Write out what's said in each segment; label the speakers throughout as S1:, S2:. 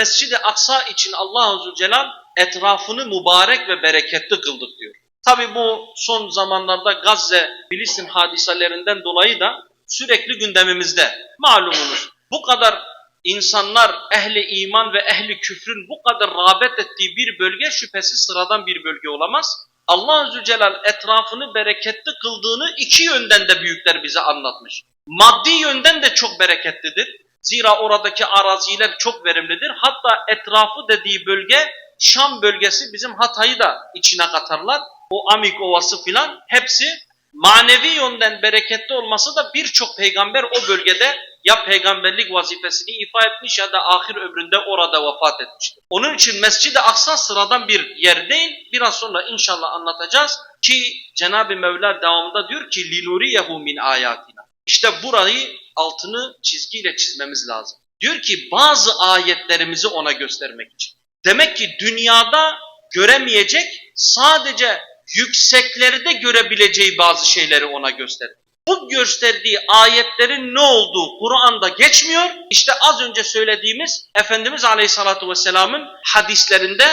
S1: Mescid-i Aksa için Allah Azze ve Celal etrafını mübarek ve bereketli kıldık diyor. Tabi bu son zamanlarda Gazze, Filistin hadiselerinden dolayı da sürekli gündemimizde. Malumunuz bu kadar insanlar ehli iman ve ehli küfrün bu kadar rağbet ettiği bir bölge şüphesiz sıradan bir bölge olamaz. Allah Azze ve Celal etrafını bereketli kıldığını iki yönden de büyükler bize anlatmış. Maddi yönden de çok bereketlidir. Zira oradaki araziler çok verimlidir. Hatta etrafı dediği bölge Şam bölgesi bizim Hatay'ı da içine katarlar. O Amik Ovası filan hepsi manevi yönden bereketli olması da birçok peygamber o bölgede ya peygamberlik vazifesini ifa etmiş ya da ahir ömründe orada vefat etmiştir. Onun için Mescid-i Aksa sıradan bir yer değil. Biraz sonra inşallah anlatacağız ki Cenab-ı Mevla devamında diyor ki لِنُرِيَهُ مِنْ ayatina. İşte burayı altını çizgiyle çizmemiz lazım. Diyor ki bazı ayetlerimizi ona göstermek için. Demek ki dünyada göremeyecek sadece yükseklerde görebileceği bazı şeyleri ona gösterir. Bu gösterdiği ayetlerin ne olduğu Kur'an'da geçmiyor. İşte az önce söylediğimiz Efendimiz Aleyhisselatü Vesselam'ın hadislerinde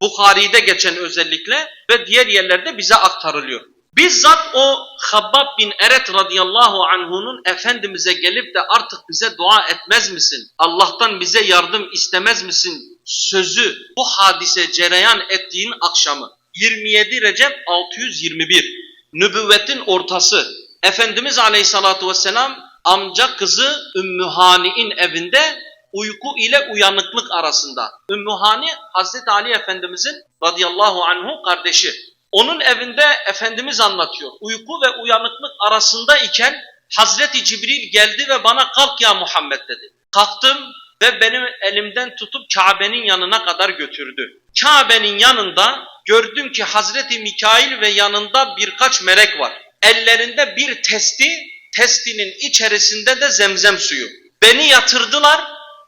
S1: Bukhari'de geçen özellikle ve diğer yerlerde bize aktarılıyor. Bizzat o Habbab bin Eret radıyallahu anhunun Efendimiz'e gelip de artık bize dua etmez misin? Allah'tan bize yardım istemez misin? Sözü bu hadise cereyan ettiğin akşamı. 27 Recep 621. Nübüvvetin ortası. Efendimiz Aleyhissalatu vesselam amca kızı Ümmü Hani'in evinde uyku ile uyanıklık arasında. Ümmü Hani Hazreti Ali Efendimizin radıyallahu anhu kardeşi. Onun evinde Efendimiz anlatıyor. Uyku ve uyanıklık arasında iken Hazreti Cibril geldi ve bana kalk ya Muhammed dedi. Kalktım ve benim elimden tutup Kabe'nin yanına kadar götürdü. Kabe'nin yanında gördüm ki Hazreti Mikail ve yanında birkaç melek var. Ellerinde bir testi, testinin içerisinde de zemzem suyu. Beni yatırdılar,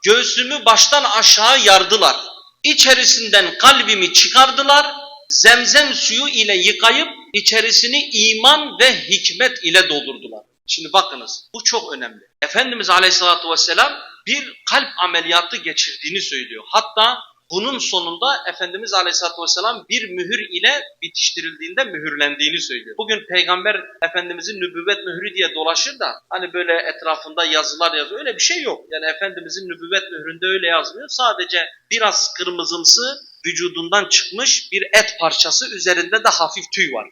S1: göğsümü baştan aşağı yardılar. İçerisinden kalbimi çıkardılar, zemzem suyu ile yıkayıp içerisini iman ve hikmet ile doldurdular. Şimdi bakınız bu çok önemli. Efendimiz Aleyhisselatü Vesselam bir kalp ameliyatı geçirdiğini söylüyor. Hatta bunun sonunda Efendimiz Aleyhisselatü Vesselam bir mühür ile bitiştirildiğinde mühürlendiğini söylüyor. Bugün Peygamber Efendimizin nübüvvet mührü diye dolaşır da hani böyle etrafında yazılar yazıyor. Öyle bir şey yok. Yani Efendimizin nübüvvet mühründe öyle yazmıyor. Sadece biraz kırmızımsı vücudundan çıkmış bir et parçası üzerinde de hafif tüy var.